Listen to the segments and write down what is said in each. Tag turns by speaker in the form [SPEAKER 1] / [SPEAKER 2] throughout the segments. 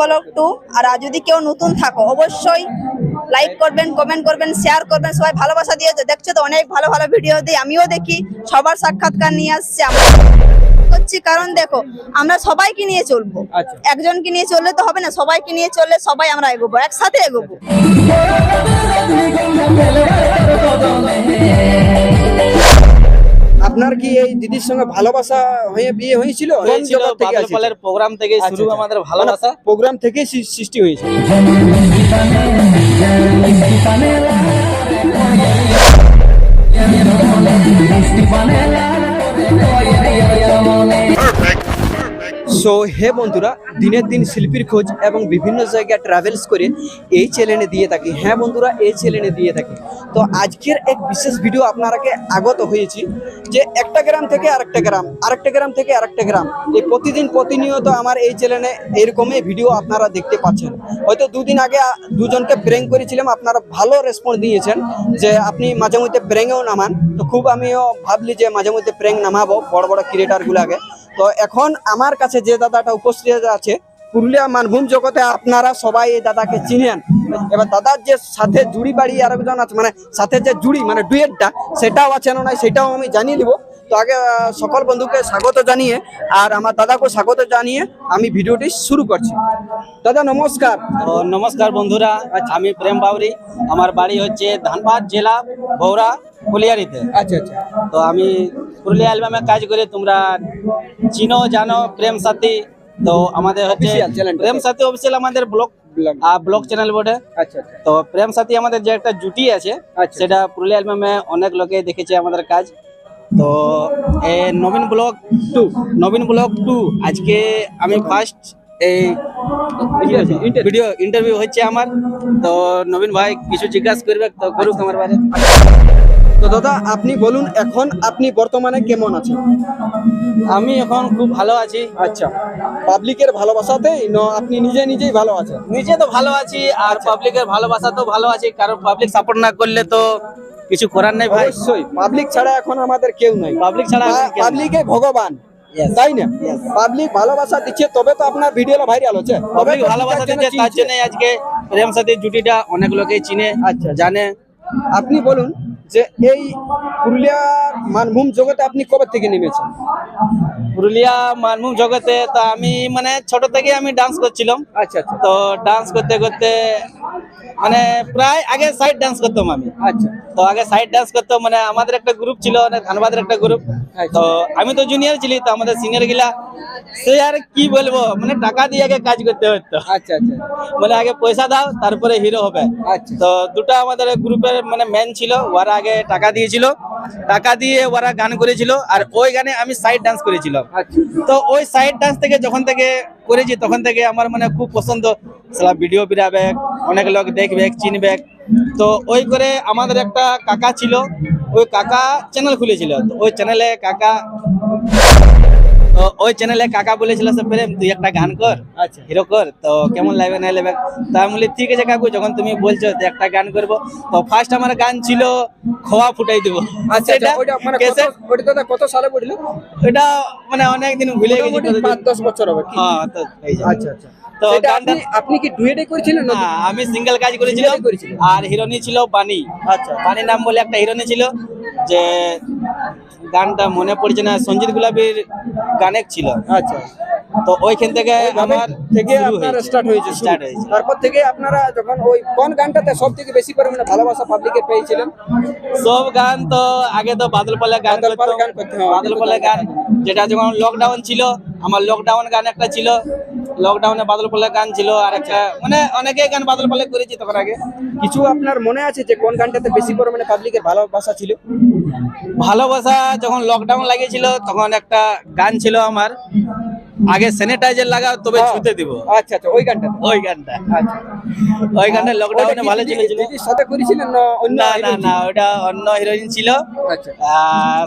[SPEAKER 1] Blog two. আর যদি কেউ নতুন থাকো অবশ্যই লাইক করবেন কমেন্ট করবেন শেয়ার করবেন সবাই ভালোবাসা দিয়েছে। দেখছ তো অনেক ভালো ভালো ভিডিও দিই আমিও দেখি সবার সাক্ষাৎকার নিয়ে আসছে আমরা। করছি কারণ দেখো আমরা সবাইকে নিয়ে চলবো।
[SPEAKER 2] আচ্ছা।
[SPEAKER 1] একজনকে নিয়ে চললে তো হবে না সবাইকে নিয়ে চললে সবাই আমরা এগোবো একসাথে এগোবো।
[SPEAKER 2] আপনার কি এই দিদির সঙ্গে ভালোবাসা হয়ে বিয়ে হয়েছিল?
[SPEAKER 3] প্রোগ্রাম থেকে
[SPEAKER 2] আচ্ছা,
[SPEAKER 3] শুরু
[SPEAKER 2] আচ্ছা।
[SPEAKER 3] আমাদের ভালোবাসা।
[SPEAKER 2] মানে প্রোগ্রাম থেকে সৃষ্টি হয়েছে। সো হে বন্ধুরা, দিনের দিন শিল্পীর খোঁজ এবং বিভিন্ন জায়গায় ট্রাভেলস করে এই চ্যানেলে দিয়ে থাকি। হ্যাঁ বন্ধুরা, এই চ্যানেলে দিয়ে থাকি। তো আজকের এক বিশেষ ভিডিও আপনারাকে আগত হয়েছি যে একটা গ্রাম থেকে আরেকটা গ্রাম আরেকটা গ্রাম থেকে আরেকটা গ্রাম। এই প্রতিদিন প্রতিনিয়ত আমার এই চ্যানেলে এরকমই ভিডিও আপনারা দেখতে পাচ্ছেন। হয়তো দুদিন আগে দুজনকে প্র্যাঙ্ক করেছিলাম, আপনারা ভালো রেসপন্স দিয়েছেন যে আপনি মাঝে মধ্যে প্র্যাঙ্কেও নামান। তো খুব আমিও ভাবলি যে মাঝে মধ্যে প্র্যাঙ্ক নামাবো বড় বড় ক্রিয়েটারগুলোকে তো এখন আমার কাছে যে দাদাটা উপস্থিত আছে, পুরুলিয়া মানভূম জগতে আপনারা সবাই এই দাদাকে চিনেন। এবার দাদার যে সাথে জুড়ি বাড়ি আরেকজন আছে মানে সাথে যে জুড়ি মানে ডুয়েটটা, সেটাও আছে না সেটাও আমি জানিয়ে নিব তো আগে সকল বন্ধুকে স্বাগত জানিয়ে আর আমার দাদাকে স্বাগত জানিয়ে আমি ভিডিওটি শুরু করছি। দাদা নমস্কার।
[SPEAKER 3] নমস্কার বন্ধুরা আমি প্রেম বাউরি। আমার বাড়ি হচ্ছে ধানবাদ জেলা বৌরা কলিয়ারিতে।
[SPEAKER 2] আচ্ছা আচ্ছা।
[SPEAKER 3] তো আমি পুরুলিয়া অ্যালবামে কাজ করি তোমরা চিনো জানো প্রেম সাথী। তো আমাদের হচ্ছে। প্রেম সাথী অফিসিয়াল আমাদের
[SPEAKER 2] ব্লক।
[SPEAKER 3] ব্লগ চ্যানেল বটে।
[SPEAKER 2] আচ্ছা আচ্ছা।
[SPEAKER 3] তো প্রেম সাথী আমাদের যে একটা জুটি আছে
[SPEAKER 2] আচ্ছা।
[SPEAKER 3] সেটা পুরুলিয়া অ্যালবামে অনেক লোকে দেখেছে আমাদের কাজ। তো এ Nabin block two Nabin block two. আজকে আমি ফার্স্ট এই। ভিডিও ইন্টারভিউ হচ্ছে আমার। তো নবীন ভাই কিছু জিজ্ঞাসা করবে তো করুক আমার বারে
[SPEAKER 2] তো দাদা আপনি বলুন এখন আপনি বর্তমানে কেমন আছেন?
[SPEAKER 3] আমি এখন খুব ভালো আছি।
[SPEAKER 2] আচ্ছা। পাবলিকের ভালোবাসাতেই না আপনি নিজে নিজেই ভালো আছেন?
[SPEAKER 3] নিজে তো ভালো আছি আর পাবলিকের ভালোবাসা তো ভালো আছি কারণ পাবলিক সাপোর্ট না করলে তো কিছু করার নেই ভাই?
[SPEAKER 2] অবশ্যই পাবলিক ছাড়া এখন আমাদের কেউ নাই।
[SPEAKER 3] পাবলিক ছাড়া
[SPEAKER 2] পাবলিকে ভগবান তাই না? পাবলিক ভালোবাসা দিচ্ছে তবে তো আপনার ভিডিওটা ভাইরাল হচ্ছে।
[SPEAKER 3] পাবলিক ভালোবাসা
[SPEAKER 2] দুটার জন্য
[SPEAKER 3] দিচ্ছে তার জন্য আজকে প্রেম সাথে জুটিটা অনেক লোকেই চিনে
[SPEAKER 2] আচ্ছা।
[SPEAKER 3] জানে।
[SPEAKER 2] আপনি বলুন যে এই পুরুলিয়ার মানভূম জগতে আপনি কবে থেকে নেমেছেন?
[SPEAKER 3] পুরুলিয়া মানভূম জগতে তো আমি মানে ছোট থেকে আমি ডান্স করছিলাম।
[SPEAKER 2] আচ্ছা আচ্ছা।
[SPEAKER 3] তো ডান্স করতে করতে মানে প্রায় আগে সাইড ডান্স করতাম আমি।
[SPEAKER 2] আচ্ছা।
[SPEAKER 3] তো আগে সাইড ডান্স করতাম মানে আমাদের একটা গ্রুপ ছিল ধানবাদের একটা গ্রুপ
[SPEAKER 2] আচ্ছা।
[SPEAKER 3] তো আমি তো জুনিয়র ছিলি তো আমাদের সিনিয়র গিলা সে আর কি বলব? মানে টাকা দিয়ে আগে কাজ করতে হতো
[SPEAKER 2] আচ্ছা আচ্ছা।
[SPEAKER 3] মানে আগে পয়সা দাও তারপরে হিরো হবে।
[SPEAKER 2] আচ্ছা।
[SPEAKER 3] তো দুটো আমাদের গ্রুপের মানে মেন ছিল ওরা আগে টাকা দিয়েছিল, টাকা দিয়ে ওরা গান করেছিল আর ওই গানে আমি সাইড ডান্স করেছিলাম। তো ওই সাইড ডান্স থেকে যখন থেকে করেছি, তখন থেকে আমার মানে খুব পছন্দ। সালা ভিডিও বিরাবে, অনেক লোক দেখবে, চিনবে। তো ওই করে আমাদের একটা কাকা ছিল, ওই কাকা চ্যানেল খুলেছিল। তো ওই চ্যানেলে কাকা তো ওই চ্যানেলে কাকা বলেছিল সে প্রেম তুই একটা গান কর
[SPEAKER 2] আচ্ছা।
[SPEAKER 3] হিরো কর তো কেমন লাগবে না লাগবে? তা আমি বলি ঠিক আছে কাকু যখন তুমি বলছো তো একটা গান করব তো ফার্স্ট আমার গান ছিল খোয়া ফুটাই দেবো।
[SPEAKER 2] আচ্ছা
[SPEAKER 3] সেটা
[SPEAKER 2] আচ্ছা ওইটা মানে কত সালে পড়ল?
[SPEAKER 3] এটা মানে অনেক দিন ভুলে গেছি
[SPEAKER 2] মোটামুটি
[SPEAKER 3] কতদিন।
[SPEAKER 2] পাঁচ দশ বছর হবে।
[SPEAKER 3] হ্যাঁ তো
[SPEAKER 2] আচ্ছা আচ্ছা।
[SPEAKER 3] তো গানটা-
[SPEAKER 2] আপনি কি ডুয়েটে করেছিলেন না
[SPEAKER 3] না আমি সিঙ্গেল কাজ করেছিলাম। আর হিরোনি ছিল বানি
[SPEAKER 2] আচ্ছা।
[SPEAKER 3] বানি নাম বলে একটা হিরোনি ছিল যে গানটা মনে পড়ছে না সঞ্জিত গুলাবির গানে ছিল
[SPEAKER 2] আচ্ছা
[SPEAKER 3] তো ওইখান থেকে আমার
[SPEAKER 2] থেকে আপনার
[SPEAKER 3] হয়েছে।
[SPEAKER 2] স্টার্ট হয়েছে। তারপর থেকে আপনারা যখন ওই কোন গানটাতে সব থেকে বেশি পরিমাণে ভালোবাসা পাবলিকে পেয়েছিলেন
[SPEAKER 3] সব গান তো আগে তো বাদল পালে গান করতাম। বাদল পালে
[SPEAKER 2] গান
[SPEAKER 3] যেটা যখন লকডাউন ছিল আমার লকডাউন গান একটা ছিল লকডাউনে বাদল ফলে গান ছিল আর একটা মানে অনেকে গান বাদল পালে করেছি তখন আগে।
[SPEAKER 2] কিছু আপনার মনে আছে যে কোন গানটাতে বেশি পরিমাণে পাবলিকের ভালোবাসা ছিল?
[SPEAKER 3] ভালোবাসা যখন লকডাউন লাগিয়েছিল তখন একটা গান ছিল আমার আগে স্যানিটাইজার লাগাও তবে
[SPEAKER 2] হ্যাঁ।
[SPEAKER 3] ছুতে দিব।
[SPEAKER 2] আচ্ছা আচ্ছা ওই গানটাতে।
[SPEAKER 3] ওই গানটা।
[SPEAKER 2] আচ্ছা।
[SPEAKER 3] ওই গানটা লকডাউনে ভালো চলেছিল।
[SPEAKER 2] দিদির সাথে করেছিলেন না অন্য
[SPEAKER 3] না না না ওটা অন্য হিরোইন ছিল।
[SPEAKER 2] আচ্ছা।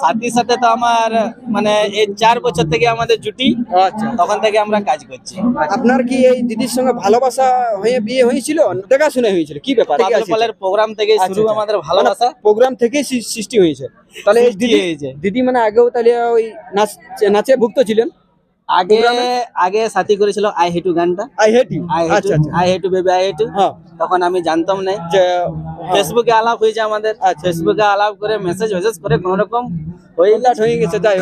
[SPEAKER 3] সাথীর সাথে তো আমার মানে এই চার বছর থেকে আমাদের জুটি।
[SPEAKER 2] আচ্ছা।
[SPEAKER 3] তখন থেকে আমরা কাজ করছি।
[SPEAKER 2] আপনার কি এই দিদির সঙ্গে ভালোবাসা হয়ে বিয়ে হয়েছিল? দেখা শুনে হয়েছিল? কি ব্যাপার?
[SPEAKER 3] পালের প্রোগ্রাম থেকে
[SPEAKER 2] আচ্ছা,
[SPEAKER 3] শুরু
[SPEAKER 2] আচ্ছা।
[SPEAKER 3] আমাদের ভালোবাসা।
[SPEAKER 2] প্রোগ্রাম থেকে সৃষ্টি হয়েছে। তাহলে দিদি দিদি মানে আগেও তাহলে ওই নাচ নাচে ভুক্ত ছিলেন?
[SPEAKER 3] আগে আগে সাথী করেছিল আই হেটু গানটা।
[SPEAKER 2] I hate? ইউ
[SPEAKER 3] আই
[SPEAKER 2] আচ্ছা
[SPEAKER 3] হেটু
[SPEAKER 2] আচ্ছা
[SPEAKER 3] I hate you baby I hate you.
[SPEAKER 2] হ্যাঁ।
[SPEAKER 3] তখন আমি জানতাম না
[SPEAKER 2] যে
[SPEAKER 3] ফেসবুকে আলাপ হয়েছে আমাদের।
[SPEAKER 2] আচ্ছা।
[SPEAKER 3] ফেসবুকে আলাপ করে মেসেজ মেসেজ করে কোন রকম হয়ে
[SPEAKER 2] কন্টাক্ট হয়ে গেছে তাই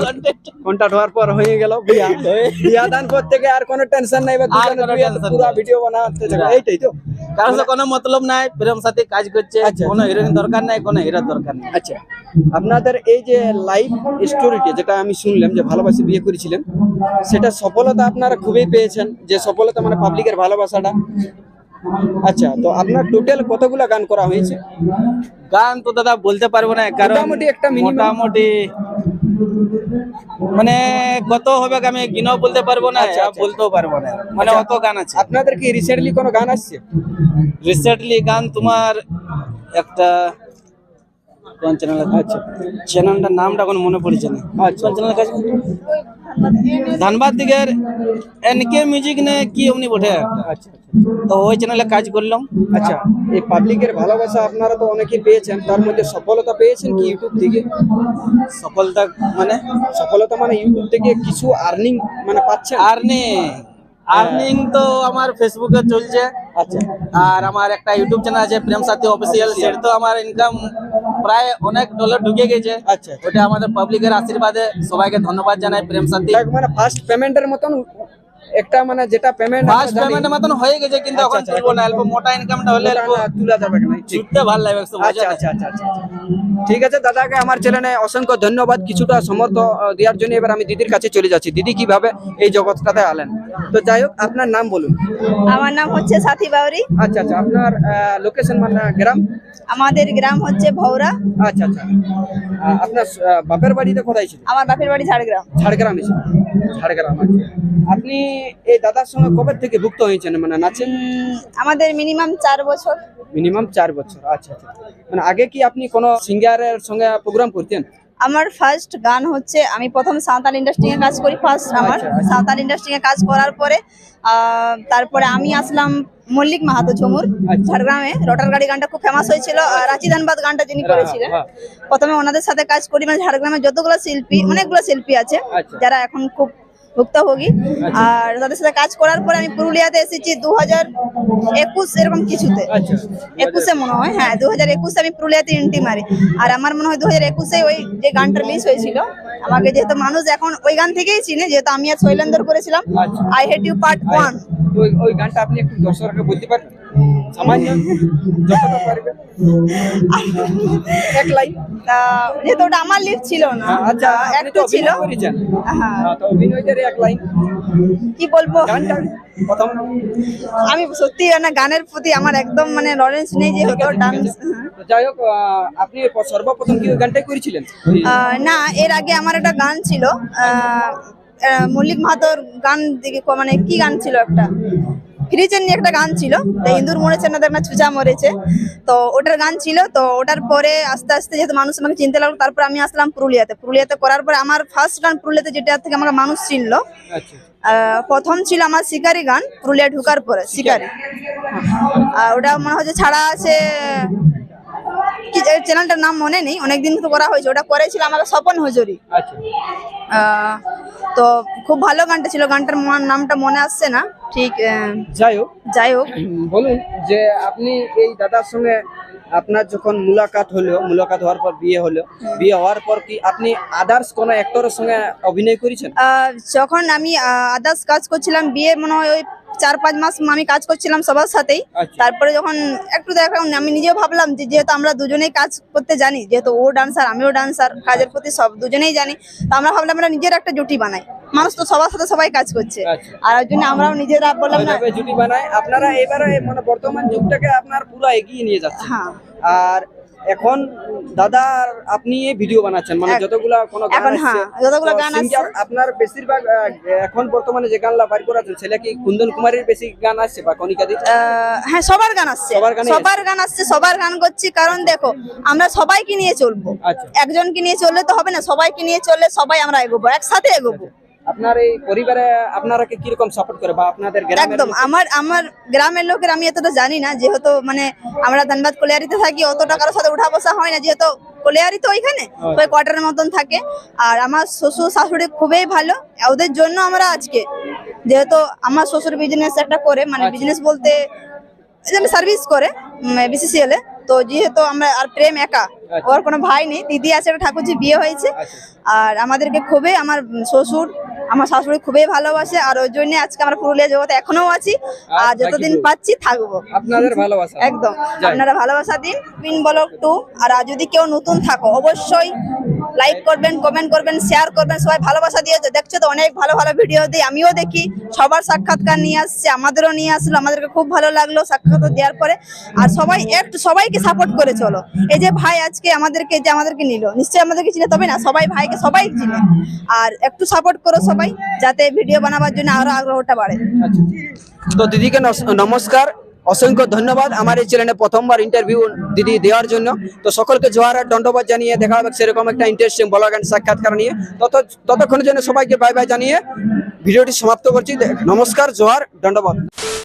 [SPEAKER 2] কন্টাক্ট হওয়ার পর হয়ে গেল বিয়া। বিয়া দান থেকে আর কোনো টেনশন নাই পুরো ভিডিও বানাতে এইটাই তো।
[SPEAKER 3] কারোর সাথে কোনো মতলব নাই প্রেম সাথে কাজ করছে
[SPEAKER 2] আচ্ছা।
[SPEAKER 3] কোনো হিরোইন দরকার নাই কোনো হিরোর দরকার নাই।
[SPEAKER 2] আচ্ছা। আপনাদের এই যে লাইফ স্টোরিটি যেটা আমি শুনলাম যে ভালোবাসে বিয়ে করেছিলেন সেটা সফলতা আপনারা খুবই পেয়েছেন যে সফলতা মানে পাবলিকের ভালোবাসাটা। আচ্ছা তো আপনার টোটাল কতগুলা গান করা হয়েছে?
[SPEAKER 3] গান তো দাদা বলতে পারব না কারণ
[SPEAKER 2] মোটামুটি একটা
[SPEAKER 3] মোটামুটি মানে কত হবে আমি গিনেও বলতে পারব না
[SPEAKER 2] আচ্ছা, আচ্ছা।
[SPEAKER 3] বলতেও পারব না মানে
[SPEAKER 2] আচ্ছা।
[SPEAKER 3] অত গান আছে
[SPEAKER 2] আপনাদের কি রিসেন্টলি কোনো গান আসছে
[SPEAKER 3] রিসেন্টলি গান তোমার একটা কোন চ্যানেল
[SPEAKER 2] আচ্ছা।
[SPEAKER 3] চ্যানেলটার নামটা এখন মনে পড়ছে না।
[SPEAKER 2] আচ্ছা।
[SPEAKER 3] কোন চ্যানেল কাজ ধানবাদ দিকের এনকে মিউজিক নে কি অমনি বটে? একটা।
[SPEAKER 2] আচ্ছা।
[SPEAKER 3] তো ওই চ্যানেলে কাজ করলাম।
[SPEAKER 2] আচ্ছা এই পাবলিকের ভালোবাসা আপনারা তো অনেকেই পেয়েছেন। তার মধ্যে সফলতা পেয়েছেন কি ইউটিউব থেকে?
[SPEAKER 3] সফলতা মানে?
[SPEAKER 2] সফলতা মানে ইউটিউব থেকে কিছু আর্নিং মানে পাচ্ছেন?
[SPEAKER 3] আর্নিং আর্নিং তো আমার ফেসবুকে চলছে।
[SPEAKER 2] আচ্ছা।
[SPEAKER 3] আর আমার একটা ইউটিউব চ্যানেল আছে প্রেম সাথী অফিসিয়াল সেটা তো আমার ইনকাম প্রায় অনেক ডলার ঢুকে গেছে।
[SPEAKER 2] আচ্ছা
[SPEAKER 3] ওটা আমাদের পাবলিকের আশীর্বাদে সবাইকে ধন্যবাদ জানাই প্রেম
[SPEAKER 2] শান্তি মানে ফার্স্ট পেমেন্টের মতন একটা মানে যেটা পেমেন্ট
[SPEAKER 3] ফার্স্ট পেমেন্টের মতন হয়ে গেছে কিন্তু
[SPEAKER 2] আচ্ছা,
[SPEAKER 3] এখন
[SPEAKER 2] আচ্ছা,
[SPEAKER 3] তুলবো না অল্প মোটা ইনকামটা হলে
[SPEAKER 2] তুলা যাবে না ঠিক।
[SPEAKER 3] ছুটতে ভালো লাগবে
[SPEAKER 2] আচ্ছা আচ্ছা আচ্ছা আচ্ছা। ঠিক আছে দাদাকে আমার চ্যানেলে অসংখ্য ধন্যবাদ কিছুটা সমর্থ দেওয়ার জন্য এবার আমি দিদির কাছে চলে যাচ্ছি। দিদি কীভাবে এই জগৎটাতে আলেন? তো যাই হোক আপনার নাম বলুন।
[SPEAKER 1] আমার নাম হচ্ছে সাথী বাউরি।
[SPEAKER 2] আচ্ছা আচ্ছা আপনার লোকেশন মানে গ্রাম?
[SPEAKER 1] আমাদের গ্রাম হচ্ছে ভৌরা।
[SPEAKER 2] আচ্ছা আচ্ছা আপনার বাপের বাড়িতে কোথায় ছিল
[SPEAKER 1] আমার বাপের বাড়ি ঝাড়গ্রাম।
[SPEAKER 2] ঝাড়গ্রামে ছিল ঝাড়গ্রাম আচ্ছা। আপনি এই দাদার সঙ্গে কবে থেকে ভুক্ত হয়েছেন? মানে নাচেন?
[SPEAKER 1] আমাদের মিনিমাম চার বছর।
[SPEAKER 2] মিনিমাম চার বছর আচ্ছা আচ্ছা। মানে আগে কি আপনি কোনো সিঙ্গারের সঙ্গে প্রোগ্রাম করতেন
[SPEAKER 1] আমার ফার্স্ট গান হচ্ছে আমি প্রথম সাঁওতাল ইন্ডাস্ট্রি এ কাজ করি ফার্স্ট আমার
[SPEAKER 2] আচ্ছা, আচ্ছা।
[SPEAKER 1] সাঁওতাল ইন্ডাস্ট্রি এ কাজ করার পরে তারপরে আমি আসলাম মল্লিক মাহাতো ঝুমুর
[SPEAKER 2] আচ্ছা।
[SPEAKER 1] ঝাড়গ্রামে রটার গাড়ি গানটা খুব ফেমাস হয়েছিল আর রাঁচি ধানবাদ গানটা যিনি করেছিলেন
[SPEAKER 2] হ্যাঁ।
[SPEAKER 1] প্রথমে ওনাদের সাথে কাজ করি মানে ঝাড়গ্রামে যতগুলো শিল্পী অনেকগুলো শিল্পী আছে। যারা এখন খুব ভুক্তভোগী আর তাদের সাথে কাজ করার পরে আমি পুরুলিয়াতে এসেছি দু হাজার একুশ এরকম কিছুতে।
[SPEAKER 2] আচ্ছা
[SPEAKER 1] একুশে মনে হয় হ্যাঁ দু হাজার একুশে আমি পুরুলিয়াতে এন্ট্রি মারি। আর আমার মনে হয় দু হাজার একুশে ওই যে গানটা রিলিজ হয়েছিল আমাকে যেহেতু মানুষ এখন ওই গান থেকেই চিনে যেহেতু আমি আর শৈলেন্দর করেছিলাম। I hate you part one
[SPEAKER 2] ওই ওই গানটা আপনি একটু দর্শককে বলতে পারবেন? সামান্য যতটা পারবেন এক লাইন
[SPEAKER 1] যেহেতু ওটা আমার লিপ ছিল না
[SPEAKER 2] আচ্ছা
[SPEAKER 1] একটু ছিল হ্যাঁ
[SPEAKER 2] তো অভিনয়টার এক লাইন
[SPEAKER 1] কি বলব আমি সত্যি না গানের প্রতি আমার একদম মানে লরেন্স নেই যে ডান্স
[SPEAKER 2] যাই হোক আপনি সর্বপ্রথম কি গানটাই করেছিলেন
[SPEAKER 1] না এর আগে আমার একটা গান ছিল মল্লিক মাহাতোর গান মানে কি গান ছিল একটা ফ্রিজের নিয়ে একটা গান ছিল তো ইন্দুর মরেছে না একটা চুচা মরেছে। তো ওটার গান ছিল তো ওটার পরে আস্তে আস্তে যেহেতু মানুষ আমাকে চিনতে লাগল তারপর আমি আসলাম পুরুলিয়াতে। পুরুলিয়াতে করার পরে আমার ফার্স্ট গান পুরুলিয়াতে যেটা থেকে আমাকে মানুষ চিনলো
[SPEAKER 2] আচ্ছা।
[SPEAKER 1] প্রথম ছিল আমার শিকারি গান পুরুলিয়া ঢুকার পরে শিকারি। আর ওটা মনে হচ্ছে ছাড়া আছে চ্যানেলটার নাম মনে নেই অনেকদিন তো করা হয়েছে। ওটা করেছিল আমাকে স্বপন হজুরি।
[SPEAKER 2] আচ্ছা।
[SPEAKER 1] আহ, তো খুব ভালো গানটা ছিল। গানটার নামটা মনে আসছে না। ঠিক
[SPEAKER 2] যাই হোক।
[SPEAKER 1] যাই হোক।
[SPEAKER 2] বলুন যে আপনি এই দাদার সঙ্গে আপনার যখন মুলাকাত হলো মুলাকাত হওয়ার পর বিয়ে হলো বিয়ে হওয়ার পর কি আপনি আদার্স কোন অ্যাক্টরের সঙ্গে অভিনয় করেছেন?
[SPEAKER 1] যখন আমি আদার্স কাজ করছিলাম বিয়ে মনে হয় ওই চার পাঁচ মাস আমি কাজ করছিলাম সবার সাথেই।
[SPEAKER 2] আচ্ছা।
[SPEAKER 1] তারপরে যখন একটু দেখলাম আমি নিজেও ভাবলাম যে যেহেতু আমরা দুজনেই কাজ করতে জানি যেহেতু ও ডান্সার আমিও ডান্সার কাজের প্রতি সব দুজনেই জানি তো আমরা ভাবলাম আমরা নিজের একটা জুটি বানাই। মানুষ তো সবার সাথে সবাই কাজ করছে।
[SPEAKER 2] আচ্ছা।
[SPEAKER 1] আর ওই জন্য আমরাও নিজেরা বললাম না
[SPEAKER 2] জুটি বানায় আপনারা এবারে মানে বর্তমান যুগটাকে আপনার পুরো এগিয়ে নিয়ে যাচ্ছেন।
[SPEAKER 1] হ্যাঁ।
[SPEAKER 2] আর এখন দাদার আপনি এই ভিডিও বানাচ্ছেন মানে যতগুলা কোনো গান
[SPEAKER 1] এখন
[SPEAKER 2] আসছে,
[SPEAKER 1] হ্যাঁ, যতগুলা গান আসছে।
[SPEAKER 2] আপনার বেশিরভাগ এখন বর্তমানে যে গানলা বাড়ি করাচ্ছেন সেটা কি কুন্দন কুমারের বেশি গান আসছে বা কনিকা দি?
[SPEAKER 1] হ্যাঁ সবার গান আসছে।
[SPEAKER 2] সবার
[SPEAKER 1] গান আসছে সবার গান করছি। কারণ দেখো আমরা সবাইকে নিয়ে চলবো।
[SPEAKER 2] আচ্ছা।
[SPEAKER 1] একজনকে নিয়ে চললে তো হবে না সবাইকে নিয়ে চললে সবাই আমরা এগোবো একসাথে এগোবো।
[SPEAKER 2] আপনার এই পরিবারে আপনারা কি কীরকম সাপোর্ট করে বা আপনাদের গ্রামের
[SPEAKER 1] একদম আমার আমার গ্রামের লোকের আমি এতটা জানি না যেহেতু মানে আমরা ধানবাদ কলিয়ারিতে থাকি অতটা কারোর সাথে উঠা বসা হয় না যেহেতু কলিয়ারি তো ওইখানে
[SPEAKER 2] আচ্ছা।
[SPEAKER 1] ওই কোয়ার্টারের মতন থাকে আর আমার শ্বশুর শাশুড়ি খুবই ভালো ওদের জন্য আমরা আজকে যেহেতু আমার শ্বশুর বিজনেস একটা করে মানে
[SPEAKER 2] আচ্ছা।
[SPEAKER 1] বিজনেস বলতে সার্ভিস করে বিসিসিএল এ তো যেহেতু আমরা আর প্রেম একা
[SPEAKER 2] আচ্ছা।
[SPEAKER 1] ওর কোনো ভাই নেই দিদি আছে ঠাকুরজি বিয়ে হয়েছে
[SPEAKER 2] আচ্ছা।
[SPEAKER 1] আর আমাদেরকে খুবই আমার শ্বশুর আমার শাশুড়ি খুবই ভালোবাসে আর ওই জন্য আজকে আমরা পুরুলিয়া জগতে এখনও আছি আর
[SPEAKER 2] বাকি
[SPEAKER 1] যতদিন পাচ্ছি থাকব।
[SPEAKER 2] আপনাদের ভালোবাসা।
[SPEAKER 1] একদম। আপনারা ভালোবাসা দিন পিন বলক টু আর আর যদি কেউ নতুন থাকো অবশ্যই লাইক করবেন কমেন্ট করবেন শেয়ার করবেন, সবাই ভালোবাসা দিয়ে দেখছ তো, অনেক ভালো ভালো ভিডিও দিই, আমিও দেখি। সবার সাক্ষাৎকার নিয়ে আসছে, আমাদেরও নিয়ে আসলো, আমাদেরকে খুব ভালো লাগল সাক্ষাৎকার দেওয়ার পরে। আর সবাই একটু সবাইকে সাপোর্ট করে চলো। এই যে ভাই আজকে আমাদেরকে, যে আমাদেরকে নিল, নিশ্চয়ই আমাদেরকে চিনে, তবে না, সবাই ভাইকে সবাই চিনে। আর একটু সাপোর্ট করো সবাই, যাতে ভিডিও বানাবার জন্য আরও আগ্রহটা বাড়ে।
[SPEAKER 2] আচ্ছা। তো দিদিকে নমস্কার। অসংখ্য ধন্যবাদ আমার এই চ্যানেলে প্রথমবার ইন্টারভিউ দিদি দেওয়ার জন্য। তো সকলকে জোয়ার আর দণ্ডবাদ জানিয়ে দেখা হবে সেরকম একটা ইন্টারেস্টিং ব্লগ অ্যান্ড সাক্ষাৎকার নিয়ে। তত ততক্ষণের জন্য সবাইকে বাই বাই জানিয়ে ভিডিওটি সমাপ্ত করছি। নমস্কার জোহার দণ্ডবাদ।